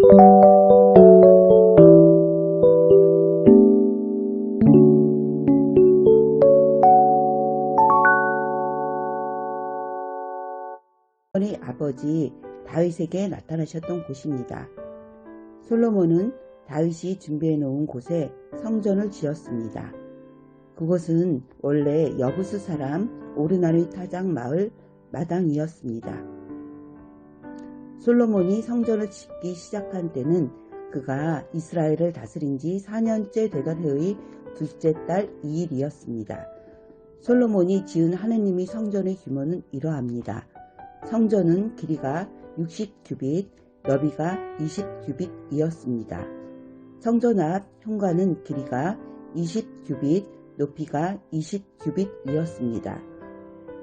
솔로몬의 아버지 다윗에게 나타나셨던 곳입니다. 솔로몬은 다윗이 준비해 놓은 곳에 성전을 지었습니다. 그곳은 원래 여부스 사람 오르나의 타장 마을 마당이었습니다. 솔로몬이 성전을 짓기 시작한 때는 그가 이스라엘을 다스린 지 4년째 되던 해의 둘째 달 2일이었습니다. 솔로몬이 지은 하느님의 성전의 규모는 이러합니다. 성전은 길이가 60규빗, 너비가 20규빗이었습니다. 성전 앞 현관은 길이가 20규빗, 높이가 20규빗이었습니다.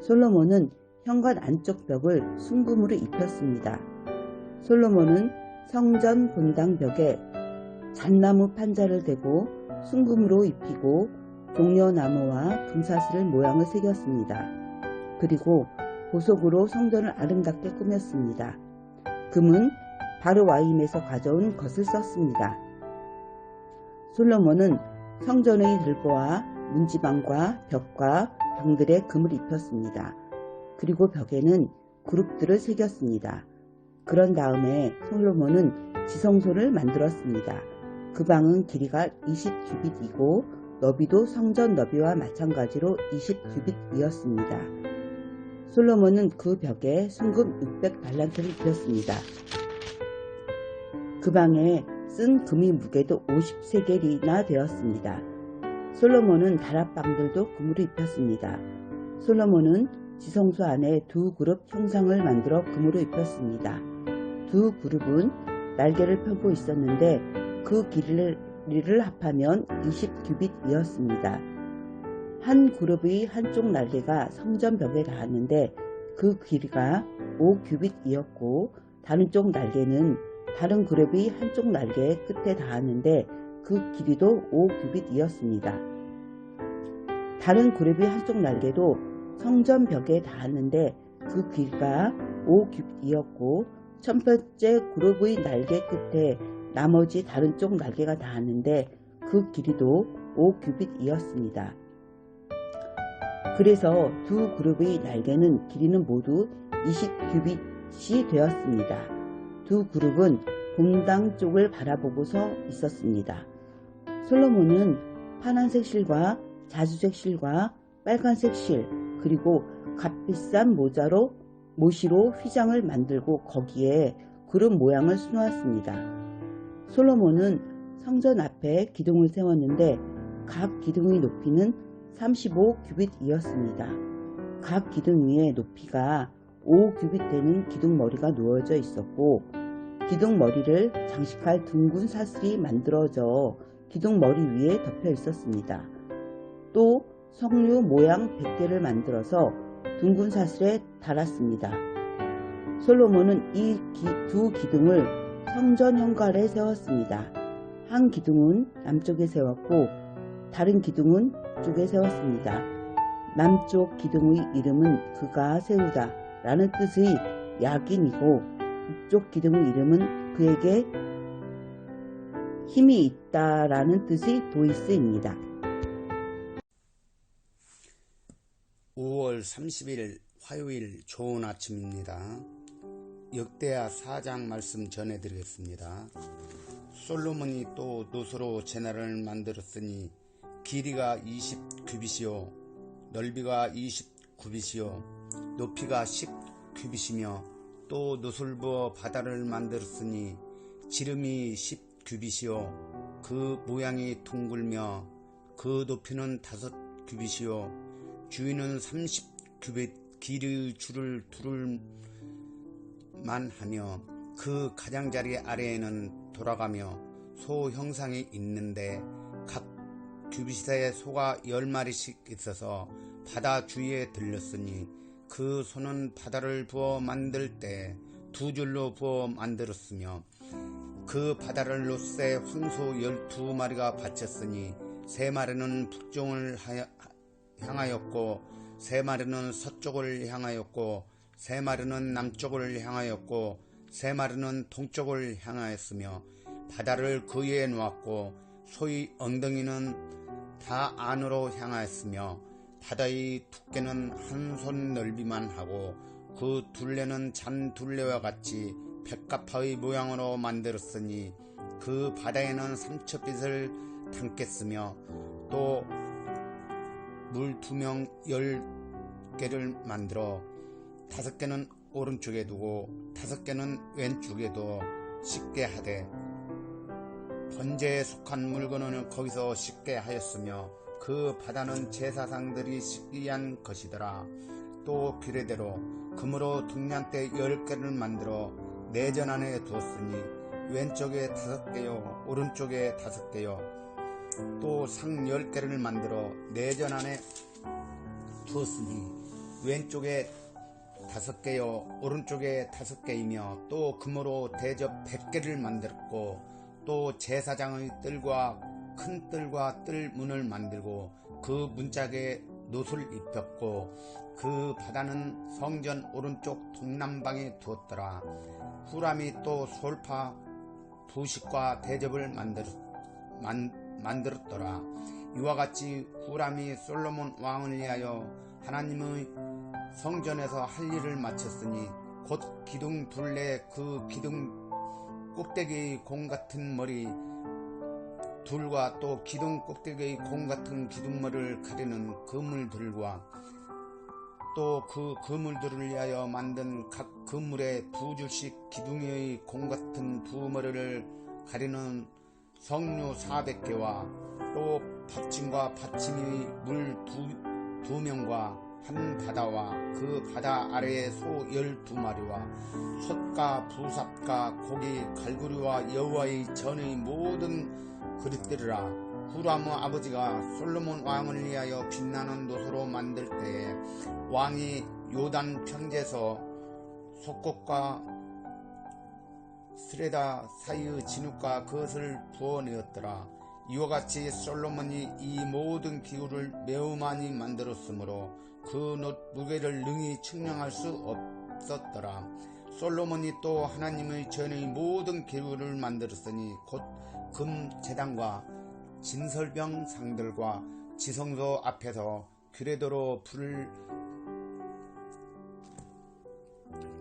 솔로몬은 현관 안쪽 벽을 순금으로 입혔습니다. 솔로몬은 성전 본당 벽에 잣나무 판자를 대고 순금으로 입히고 종려나무와 금사슬 모양을 새겼습니다. 그리고 보석으로 성전을 아름답게 꾸몄습니다. 금은 바로 와임에서 가져온 것을 썼습니다. 솔로몬은 성전의 들보와 문지방과 벽과 방들에 금을 입혔습니다. 그리고 벽에는 그룹들을 새겼습니다. 그런 다음에 솔로몬은 지성소를 만들었습니다. 그 방은 길이가 20규빗이고 너비도 성전 너비와 마찬가지로 20규빗이었습니다. 솔로몬은 그 벽에 순금 600달란트를 입혔습니다. 그 방에 쓴 금의 무게도 50세겔이나 되었습니다. 솔로몬은 다락방들도 금으로 입혔습니다. 솔로몬은 지성소 안에 두 그룹 형상을 만들어 금으로 입혔습니다. 두 그룹은 날개를 펴고 있었는데 그 길이를 합하면 20규빗이었습니다. 한 그룹의 한쪽 날개가 성전 벽에 닿았는데 그 길이가 5규빗이었고 다른 쪽 날개는 다른 그룹의 한쪽 날개 끝에 닿았는데 그 길이도 5규빗이었습니다. 다른 그룹의 한쪽 날개도 성전 벽에 닿았는데 그 길이가 5규빗이었고 첫 번째 그룹의 날개 끝에 나머지 다른 쪽 날개가 닿았는데 그 길이도 5규빗이었습니다. 그래서 두 그룹의 날개는 길이는 모두 20규빗이 되었습니다. 두 그룹은 본당 쪽을 바라보고 서 있었습니다. 솔로몬은 파란색 실과 자주색 실과 빨간색 실 그리고 값비싼 모자로 모시로 휘장을 만들고 거기에 그룹 모양을 수놓았습니다. 솔로몬은 성전 앞에 기둥을 세웠는데 각 기둥의 높이는 35 규빗이었습니다. 각 기둥 위에 높이가 5 규빗 되는 기둥 머리가 놓여져 있었고 기둥 머리를 장식할 둥근 사슬이 만들어져 기둥 머리 위에 덮여 있었습니다. 또 석류 모양 100개를 만들어서 둥근 사슬에 달았습니다. 솔로몬은 이 두 기둥을 성전 현관에 세웠습니다. 한 기둥은 남쪽에 세웠고 다른 기둥은 북쪽에 세웠습니다. 남쪽 기둥의 이름은 그가 세우다 라는 뜻의 약인이고 북쪽 기둥의 이름은 그에게 힘이 있다 라는 뜻의 도이스입니다. 5월 30일 화요일 좋은 아침입니다. 역대하 4장 말씀 전해드리겠습니다. 솔로몬이 또 노소로 제나를 만들었으니 길이가 20규빗이요 넓이가 20규빗이요 높이가 10규빗이며 또 노술 부어 바다를 만들었으니 지름이 10규빗이요 그 모양이 둥글며 그 높이는 5규빗이요 주위는 30규빗 길의 줄을 두를 만하며 그 가장자리 아래에는 돌아가며 소 형상이 있는데 각 규빗에 소가 열 마리씩 있어서 바다 주위에 들렸으니 그 소는 바다를 부어 만들 때 두 줄로 부어 만들었으며 그 바다를 로세 황소 열두 마리가 바쳤으니 세 마리는 북쪽을 향하였고 세 마리는 서쪽을 향하였고 세 마리는 남쪽을 향하였고 세 마리는 동쪽을 향하였으며 바다를 그 위에 놓았고 소의 엉덩이는 다 안으로 향하였으며 바다의 두께는 한 손 넓이만 하고 그 둘레는 잔 둘레와 같이 백가파의 모양으로 만들었으니 그 바다에는 삼척빛을 담겠으며 또 물 두 명 열 개를 만들어 다섯 개는 오른쪽에 두고 다섯 개는 왼쪽에도 씻게 하되 번제에 속한 물건은 거기서 씻게 하였으며 그 바다는 제사상들이 씻기 위한 것이더라. 또 비례대로 금으로 등잔대 열 개를 만들어 내전 안에 두었으니 왼쪽에 다섯 개요 오른쪽에 다섯 개요 또상열 개를 만들어 내전 안에 두었으니 왼쪽에 다섯 개요 오른쪽에 다섯 개이며 또 금으로 대접 백 개를 만들었고 또 제사장의 뜰과 큰 뜰과 뜰 문을 만들고 그 문짝에 노술 입혔고 그 바다는 성전 오른쪽 동남방에 두었더라. 후람이 또 솔파 부식과 대접을 만들, 만, 만들었더라. 이와 같이 후람이 솔로몬 왕을 위하여 하나님의 성전에서 할 일을 마쳤으니 곧 기둥 둘레 그 기둥 꼭대기의 공 같은 머리 둘과 또 기둥 꼭대기의 공 같은 기둥머리를 가리는 그물들과 또 그 그물들을 위하여 만든 각 그물의 두 줄씩 기둥의 공 같은 두 머리를 가리는 성류 400개와 또 받침과 받침의 물두 두 명과 한 바다와 그 바다 아래에 소 열두 마리와 솥과 부삽과 고기 갈구리와 여호와의 전의 모든 그릇들이라. 후람의 아버지가 솔로몬 왕을 위하여 빛나는 노소로 만들 때에 왕이 요단 평지에서 속곡과 스레다 사이의 진흙과 그것을 부어내었더라. 이와 같이 솔로몬이 이 모든 기구를 매우 많이 만들었으므로 그 무게를 능히 측량할 수 없었더라. 솔로몬이 또 하나님의 전의 모든 기구를 만들었으니 곧금 제단과 진설병 상들과 지성소 앞에서 규례도로 불을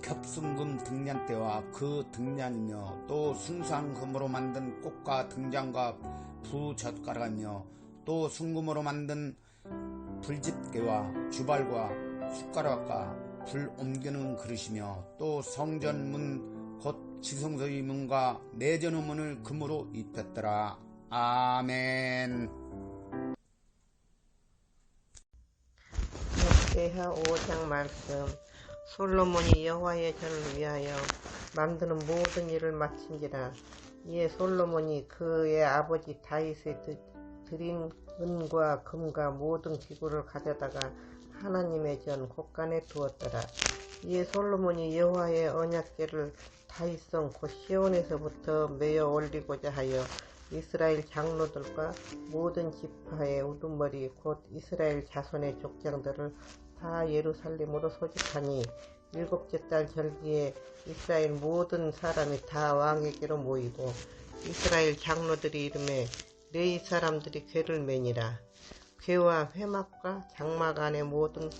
겹순금 등잔대와 그 등잔이며 또 순수한 금으로 만든 꽃과 등잔과 부젓가락이며 또 순금으로 만든 불집게와 주발과 숟가락과 불 옮기는 그릇이며 또 성전문 곧 지성소의 문과 내전의 문을 금으로 입혔더라. 아멘. 역대하 5장 말씀 솔로몬이 여호와의 전을 위하여 만드는 모든 일을 마친지라. 이에 솔로몬이 그의 아버지 다윗의 드린 은과 금과 모든 기구를 가져다가 하나님의 전 곳간에 두었더라. 이에 솔로몬이 여호와의 언약궤를 다윗성 곧 시온에서부터 메어 올리고자 하여 이스라엘 장로들과 모든 지파의 우두머리 곧 이스라엘 자손의 족장들을 다 예루살렘으로 소집하니 일곱째 달 절기에 이스라엘 모든 사람이 다 왕에게로 모이고 이스라엘 장로들이 이름에 레이 사람들이 괴를 매니라. 괴와 회막과 장막 안에 모든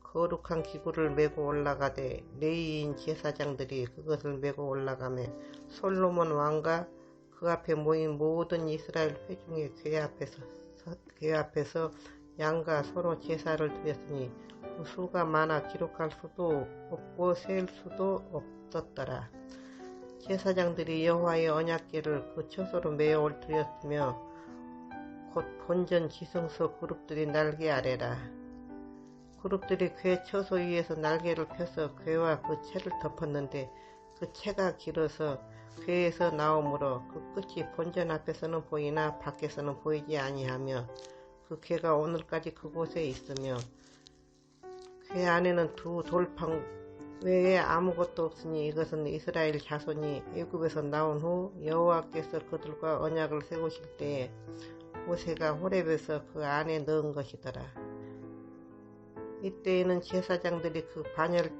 거룩한 기구를 메고 올라가되 레이인 제사장들이 그것을 메고 올라가며 솔로몬 왕과 그 앞에 모인 모든 이스라엘 회중의 괴 앞에서, 괴 앞에서 양과 서로 제사를 드렸으니 그 수가 많아 기록할 수도 없고 셀 수도 없었더라. 제사장들이 여호와의 언약궤를 그 처소로 메어 올드렸으며 곧 본전 지성소 그룹들이 날개 아래라. 그룹들이 괴 처소 위에서 날개를 펴서 괴와 그 채를 덮었는데 그 채가 길어서 괴에서 나오므로 그 끝이 본전 앞에서는 보이나 밖에서는 보이지 아니하며 그 괴가 오늘까지 그곳에 있으며 괴 안에는 두 돌팡 외에 아무것도 없으니 이것은 이스라엘 자손이 애굽에서 나온 후 여호와께서 그들과 언약을 세우실 때에 모세가 호렙에서 그 안에 넣은 것이더라. 이때에는 제사장들이 그 반열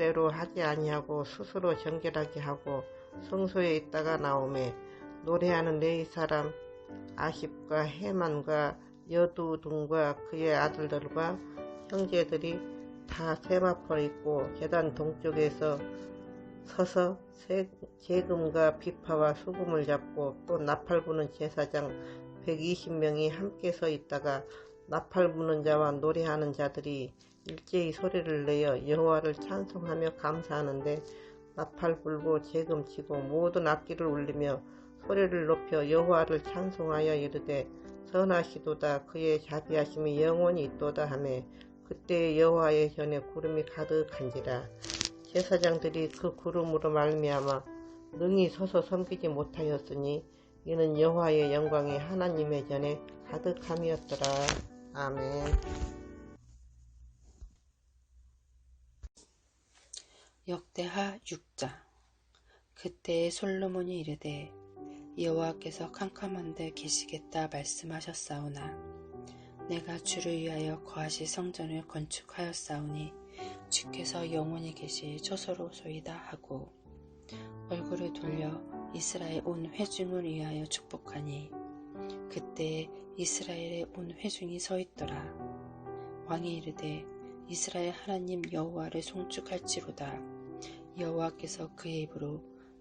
율법대로 하지 아니하고 스스로 정결하게 하고 성소에 있다가 나오매 노래하는 네 사람 아십과 해만과 여두둔과 그의 아들들과 형제들이 다 세마포를 입고 계단 동쪽에서 서서 세- 재금과 비파와 수금을 잡고 또 나팔 부는 제사장 120명이 함께 서 있다가 나팔 부는 자와 노래하는 자들이 일제히 소리를 내어 여호와를 찬송하며 감사하는데 나팔 불고 재금 치고 모든 악기를 울리며 소리를 높여 여호와를 찬송하여 이르되 선하시도다. 그의 자비하심이 영원히 있도다 하매 그때 여호와의 전에 구름이 가득한지라. 제사장들이 그 구름으로 말미암아 능히 서서 섬기지 못하였으니 이는 여호와의 영광이 하나님의 전에 가득함이었더라. 아멘. 역대하 6장. 그때 솔로몬이 이르되 여호와께서 캄캄한데 계시겠다 말씀하셨사오나 내가 주를 위하여 거하실 성전을 건축하였사오니 주께서 영원히 계실 초소로소이다 하고 얼굴을 돌려 이스라엘 온 회중을 위하여 축복하니 그때 이스라엘의 온 회중이 서 있더라. 왕이 이르되 이스라엘 하나님 여호와를 송축할지로다. 여호와께서 그의 입으로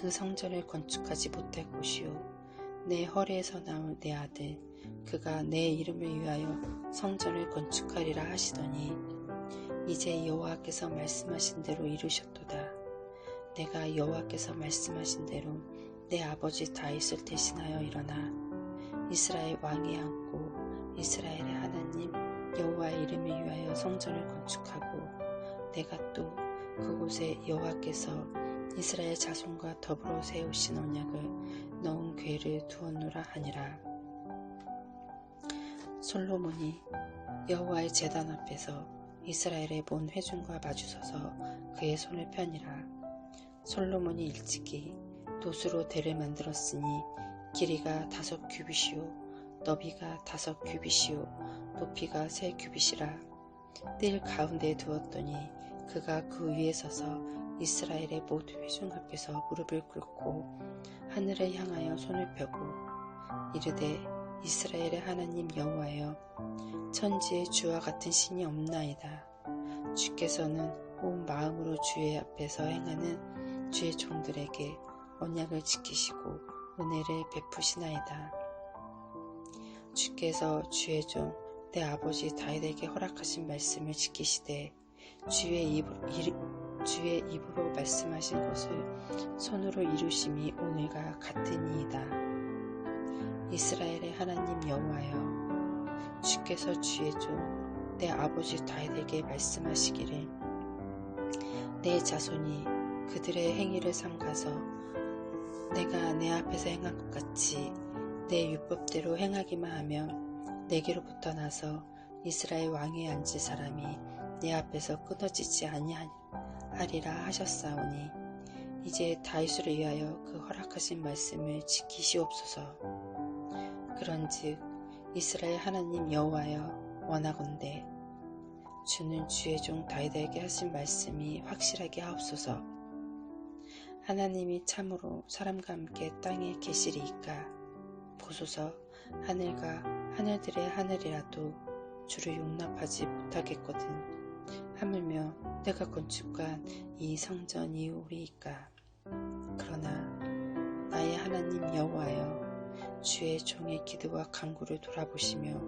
그 성전을 건축하지 못할 것이요 내 허리에서 나온 내 아들 그가 내 이름을 위하여 성전을 건축하리라 하시더니 이제 여호와께서 말씀하신 대로 이루셨도다. 내가 여호와께서 말씀하신 대로 내 아버지 다윗을 대신하여 일어나 이스라엘 왕이 앉고 이스라엘의 하나님 여호와의 이름을 위하여 성전을 건축하고 내가 또 그곳에 여호와께서 이스라엘 자손과 더불어 세우신 언약을 넣은 궤를 두었노라 하니라. 솔로몬이 여호와의 제단 앞에서 이스라엘의 본 회중과 마주서서 그의 손을 펴니라. 솔로몬이 일찍이 도수로 대를 만들었으니 길이가 다섯 규빗이요 너비가 다섯 규빗이요 높이가 세 규빗이라 뜰 가운데에 두었더니 그가 그 위에 서서 이스라엘의 모든 회중 앞에서 무릎을 꿇고 하늘을 향하여 손을 펴고 이르되 이스라엘의 하나님 여호와여 천지에 주와 같은 신이 없나이다 주께서는 온 마음으로 주의 앞에서 행하는 주의 종들에게 언약을 지키시고 은혜를 베푸시나이다. 주께서 주의 종 내 아버지 다윗에게 허락하신 말씀을 지키시되 주의 입으로, 이르, 주의 입으로 말씀하신 것을 손으로 이루심이 오늘과 같으니이다. 이스라엘의 하나님 여호와여 주께서 주의 종 내 아버지 다윗에게 말씀하시기를 내 자손이 그들의 행위를 삼가서 내가 내 앞에서 행한 것 같이 내 율법대로 행하기만 하면 내게로부터 나서 이스라엘 왕위에 앉을 사람이 내 앞에서 끊어지지 아니하 리라 하셨사오니 이제 다윗을 위하여 그 허락하신 말씀을 지키시옵소서. 그런즉 이스라엘 하나님 여호와여 원하건대 주는 주의 종 다윗에게 하신 말씀이 확실하게 하옵소서. 하나님이 참으로 사람과 함께 땅에 계시리이까 보소서 하늘과 하늘들의 하늘이라도 주를 용납하지 못하겠거든 하물며 내가 건축한 이 성전이 우리이까 그러나 나의 하나님 여호와여 주의 종의 기도와 간구를 돌아보시며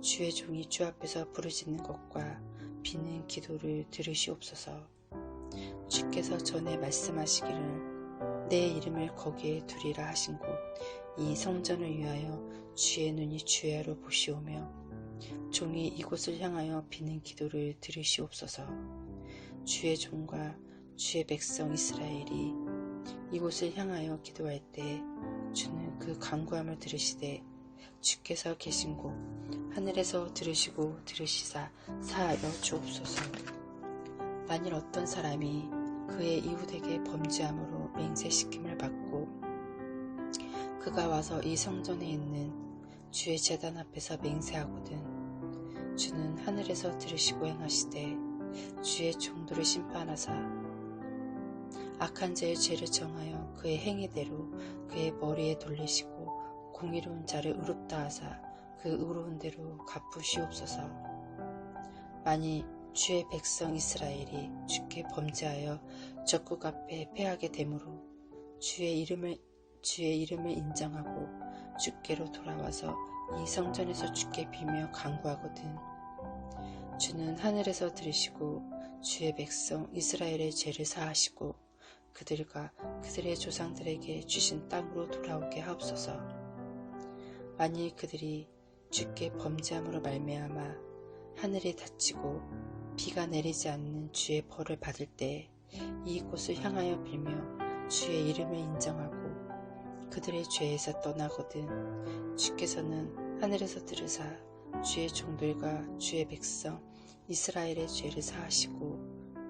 주의 종이 주 앞에서 부르짖는 것과 비는 기도를 들으시옵소서. 주께서 전에 말씀하시기를 내 이름을 거기에 두리라 하신 곳 이 성전을 위하여 주의 눈이 주야로 보시오며 종이 이곳을 향하여 비는 기도를 들으시옵소서. 주의 종과 주의 백성 이스라엘이 이곳을 향하여 기도할 때 주는 그 간구함을 들으시되 주께서 계신 곳 하늘에서 들으시고 들으시사 사하여 주옵소서. 만일 어떤 사람이 그의 이웃에게 범죄함으로 맹세시킴을 받고 그가 와서 이 성전에 있는 주의 재단 앞에서 맹세하거든 주는 하늘에서 들으시고 행하시되 주의 종도를 심판하사 악한 자의 죄를 정하여 그의 행위대로 그의 머리에 돌리시고 공의로운 자를 의롭다 하사 그 의로운 대로 갚으시옵소서. 만일 주의 백성 이스라엘이 주께 범죄하여 적국 앞에 패하게 되므로 주의 이름을 주의 이름을 인정하고 주께로 돌아와서 이 성전에서 주께 비며 간구하거든 주는 하늘에서 들으시고 주의 백성 이스라엘의 죄를 사하시고 그들과 그들의 조상들에게 주신 땅으로 돌아오게 하옵소서. 만일 그들이 주께 범죄함으로 말미암아 하늘이 닫히고 비가 내리지 않는 주의 벌을 받을 때 이곳을 향하여 빌며 주의 이름을 인정하고 그들의 죄에서 떠나거든 주께서는 하늘에서 들으사 주의 종들과 주의 백성 이스라엘의 죄를 사하시고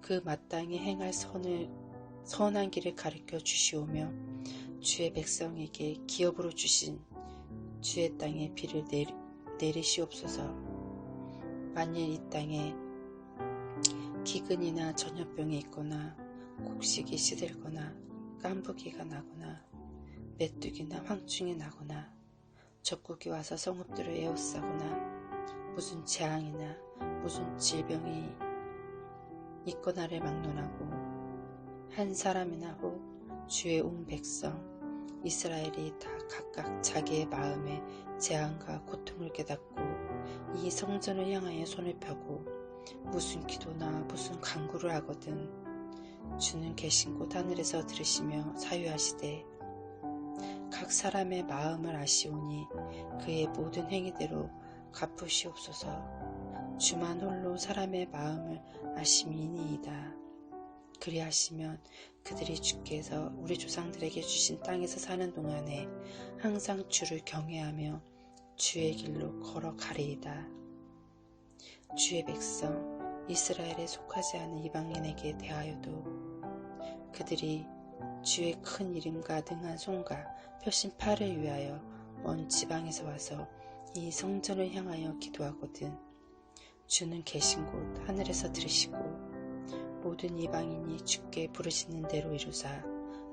그 마땅히 행할 선을 선한 길을 가르쳐 주시오며 주의 백성에게 기업으로 주신 주의 땅에 비를 내리, 내리시옵소서. 만일 이 땅에 기근이나 전염병이 있거나 곡식이 시들거나 깐부기가 나거나 메뚜기나 황충이 나거나 적국이 와서 성읍들을 에워싸거나 무슨 재앙이나 무슨 질병이 있거나를 막론하고 한 사람이나 혹 주의 온 백성 이스라엘이 다 각각 자기의 마음에 재앙과 고통을 깨닫고 이 성전을 향하여 손을 펴고 무슨 기도나 무슨 간구를 하거든 주는 계신 곳 하늘에서 들으시며 사유하시되 각 사람의 마음을 아시오니 그의 모든 행위대로 갚으시옵소서 주만 홀로 사람의 마음을 아심이니이다. 그리하시면 그들이 주께서 우리 조상들에게 주신 땅에서 사는 동안에 항상 주를 경외하며 주의 길로 걸어가리이다. 주의 백성 이스라엘에 속하지 않은 이방인에게 대하여도 그들이 주의 큰 이름과 능한 손과 펴신 팔을 위하여 먼 지방에서 와서 이 성전을 향하여 기도하거든 주는 계신 곳 하늘에서 들으시고 모든 이방인이 주께 부르시는 대로 이루사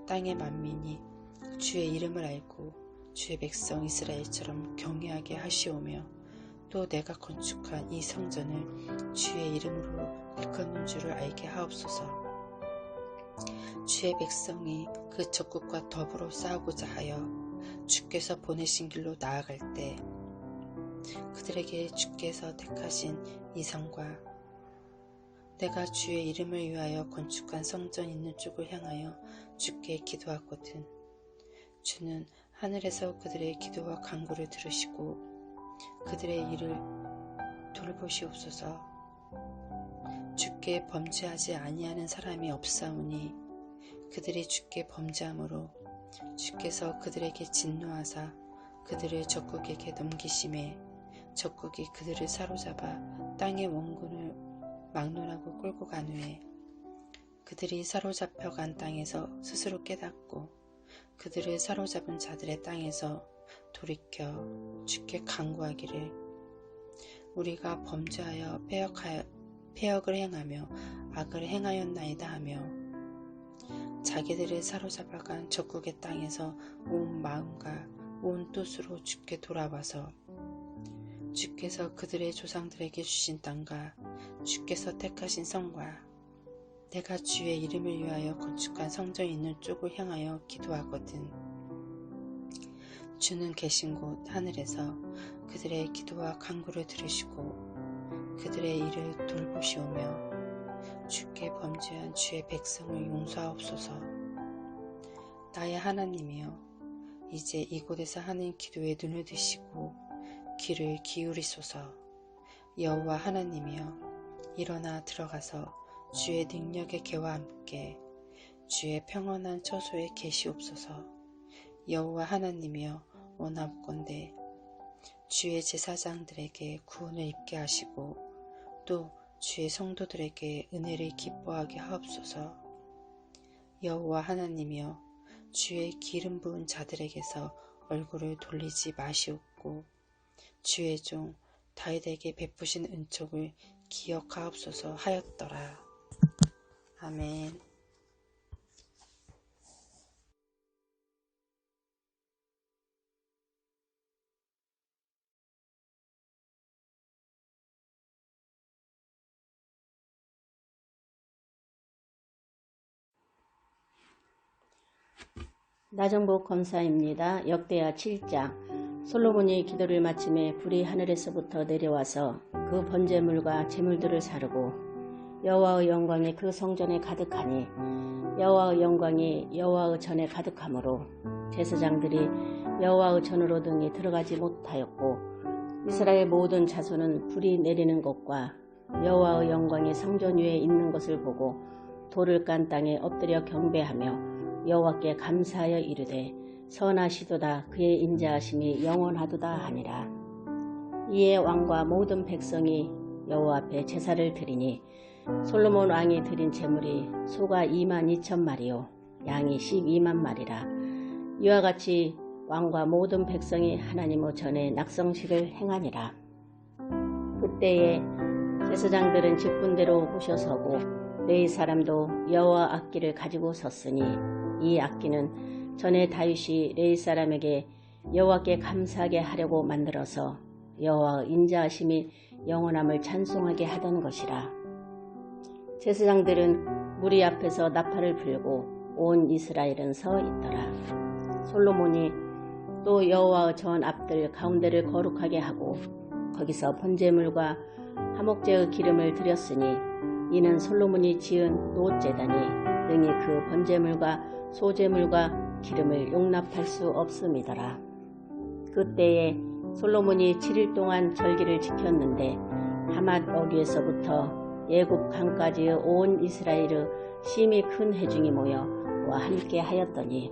땅의 만민이 주의 이름을 알고 주의 백성 이스라엘처럼 경외하게 하시오며 또 내가 건축한 이 성전을 주의 이름으로 일컫는 줄을 알게 하옵소서. 주의 백성이 그 적국과 더불어 싸우고자 하여 주께서 보내신 길로 나아갈 때 그들에게 주께서 택하신 이 성과 내가 주의 이름을 위하여 건축한 성전 있는 쪽을 향하여 주께 기도하거든. 주는 하늘에서 그들의 기도와 간구를 들으시고 그들의 일을 돌보시옵소서. 주께 범죄하지 아니하는 사람이 없사오니 그들이 주께 범죄함으로 주께서 그들에게 진노하사 그들을 적국에게 넘기심에 적국이 그들을 사로잡아 땅의 원군을 막론하고 끌고 간 후에 그들이 사로잡혀 간 땅에서 스스로 깨닫고 그들을 사로잡은 자들의 땅에서 돌이켜 주께 간구하기를 우리가 범죄하여 폐역하여, 폐역을 행하며 악을 행하였나이다 하며 자기들을 사로잡아간 적국의 땅에서 온 마음과 온 뜻으로 주께 돌아와서 주께서 그들의 조상들에게 주신 땅과 주께서 택하신 성과 내가 주의 이름을 위하여 건축한 성전이 있는 쪽을 향하여 기도하거든. 주는 계신 곳 하늘에서 그들의 기도와 간구를 들으시고 그들의 일을 돌보시오며 주께 범죄한 주의 백성을 용서하옵소서. 나의 하나님이여 이제 이곳에서 하는 기도에 눈을 드시고 귀를 기울이소서. 여호와 하나님이여 일어나 들어가서 주의 능력의 개와 함께 주의 평안한 처소에 계시옵소서. 여호와 하나님이여 원하옵건대 주의 제사장들에게 구원을 입게 하시고 또 주의 성도들에게 은혜를 기뻐하게 하옵소서. 여호와 하나님이여 주의 기름 부은 자들에게서 얼굴을 돌리지 마시옵고 주의 종 다윗에게 베푸신 은총을 기억하옵소서 하였더라. 아멘. 나정복 검사입니다. 역대하 7장 솔로몬이 기도를 마침에 불이 하늘에서부터 내려와서 그 번제물과 제물들을 사르고 여호와의 영광이 그 성전에 가득하니 여호와의 영광이 여호와의 전에 가득하므로 제사장들이 여호와의 전으로 등이 들어가지 못하였고 이스라엘 모든 자손은 불이 내리는 것과 여호와의 영광이 성전 위에 있는 것을 보고 돌을 깐 땅에 엎드려 경배하며 여호와께 감사하여 이르되 선하시도다 그의 인자하심이 영원하도다 하니라. 이에 왕과 모든 백성이 여호와 앞에 제사를 드리니 솔로몬 왕이 드린 제물이 소가 2만 2천 마리요 양이 12만 마리라. 이와 같이 왕과 모든 백성이 하나님의 전에 낙성식을 행하니라. 그때에 제사장들은 직분대로 모셔서고 레이 사람도 여호와 악기를 가지고 섰으니 이 악기는 전에 다윗이 레이 사람에게 여호와께 감사하게 하려고 만들어서 여호와 인자하심이 영원함을 찬송하게 하던 것이라. 제사장들은 무리 앞에서 나팔을 불고 온 이스라엘은 서 있더라. 솔로몬이 또 여호와의 전 앞들 가운데를 거룩하게 하고 거기서 번제물과 화목제의 기름을 드렸으니 이는 솔로몬이 지은 노제단이 능히 그 번제물과 소제물과 기름을 용납할 수 없음이더라. 그때에 솔로몬이 7일 동안 절기를 지켰는데 하맛 어귀에서부터 예굽 강까지의 온 이스라엘의 심히 큰 해중이 모여 그와 함께 하였더니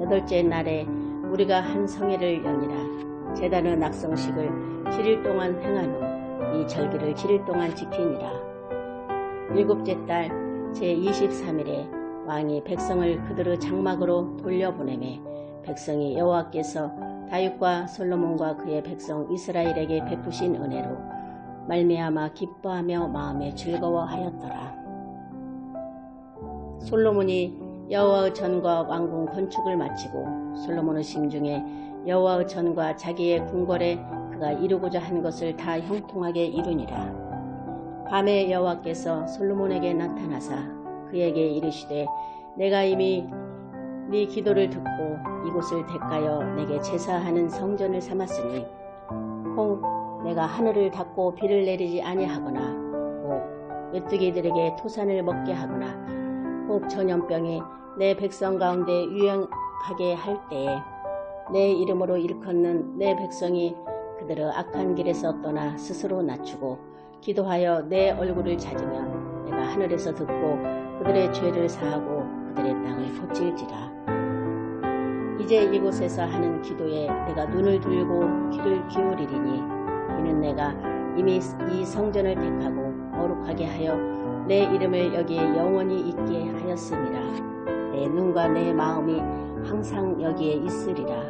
여덟째 날에 우리가 한 성회를 여니라 제단의 낙성식을 7일 동안 행한 후 이 절기를 7일 동안 지키니라 일곱째 달 제23일에 왕이 백성을 그들의 장막으로 돌려보내매 백성이 여호와께서 다윗과 솔로몬과 그의 백성 이스라엘에게 베푸신 은혜로 말미암아 기뻐하며 마음에 즐거워하였더라. 솔로몬이 여호와의 전과 왕궁 건축을 마치고 솔로몬의 심중에 여호와의 전과 자기의 궁궐에 그가 이루고자 한 것을 다 형통하게 이루니라. 밤에 여호와께서 솔로몬에게 나타나사 그에게 이르시되 내가 이미 네 기도를 듣고 이곳을 택하여 내게 제사하는 성전을 삼았으니 혹 내가 하늘을 닫고 비를 내리지 아니하거나 혹 메뚜기들에게 토산을 먹게 하거나 혹 전염병이 내 백성 가운데 유행하게 할 때에 내 이름으로 일컫는 내 백성이 그들의 악한 길에서 떠나 스스로 낮추고 기도하여 내 얼굴을 찾으면 내가 하늘에서 듣고 그들의 죄를 사하고 그들의 땅을 고칠지라. 이제 이곳에서 하는 기도에 내가 눈을 들고 귀를 기울이리니 이는 내가 이미 이 성전을 택하고 거룩하게 하여 내 이름을 여기에 영원히 있게 하였습니다. 내 눈과 내 마음이 항상 여기에 있으리라.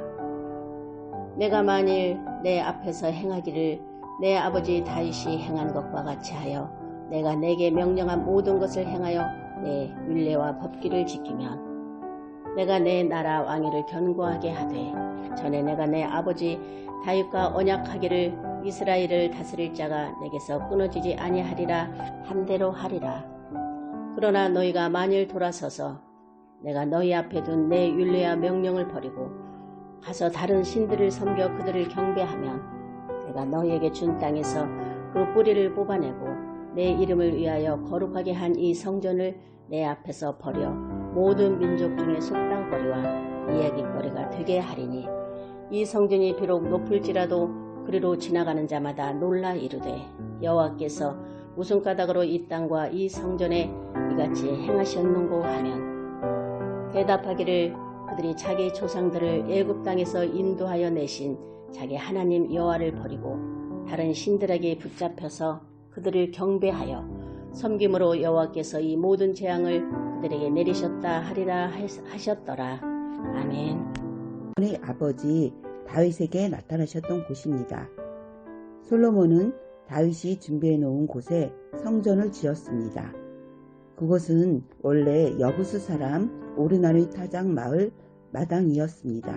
내가 만일 내 앞에서 행하기를 내 아버지 다윗이 행한 것과 같이 하여 내가 내게 명령한 모든 것을 행하여 내 율례와 법기를 지키면 내가 내 나라 왕위를 견고하게 하되 전에 내가 내 아버지 다윗과 언약하기를 이스라엘을 다스릴 자가 내게서 끊어지지 아니하리라 함대로 하리라. 그러나 너희가 만일 돌아서서 내가 너희 앞에 둔내 윤례와 명령을 버리고 가서 다른 신들을 섬겨 그들을 경배하면 내가 너희에게 준 땅에서 그 뿌리를 뽑아내고 내 이름을 위하여 거룩하게 한 이 성전을 내 앞에서 버려 모든 민족 중에 속당거리와 이야기거리가 되게 하리니 이 성전이 비록 높을지라도 그리로 지나가는 자마다 놀라 이르되 여호와께서 무슨 까닭으로 이 땅과 이 성전에 이같이 행하셨는고 하면 대답하기를 그들이 자기 조상들을 애굽 땅에서 인도하여 내신 자기 하나님 여호와를 버리고 다른 신들에게 붙잡혀서 그들을 경배하여 섬김으로 여호와께서 이 모든 재앙을 그들에게 내리셨다 하리라 하셨더라. 아멘. 솔로몬의 아버지 다윗에게 나타나셨던 곳입니다. 솔로몬은 다윗이 준비해 놓은 곳에 성전을 지었습니다. 그곳은 원래 여부스 사람 오르나르 타장 마을 마당이었습니다.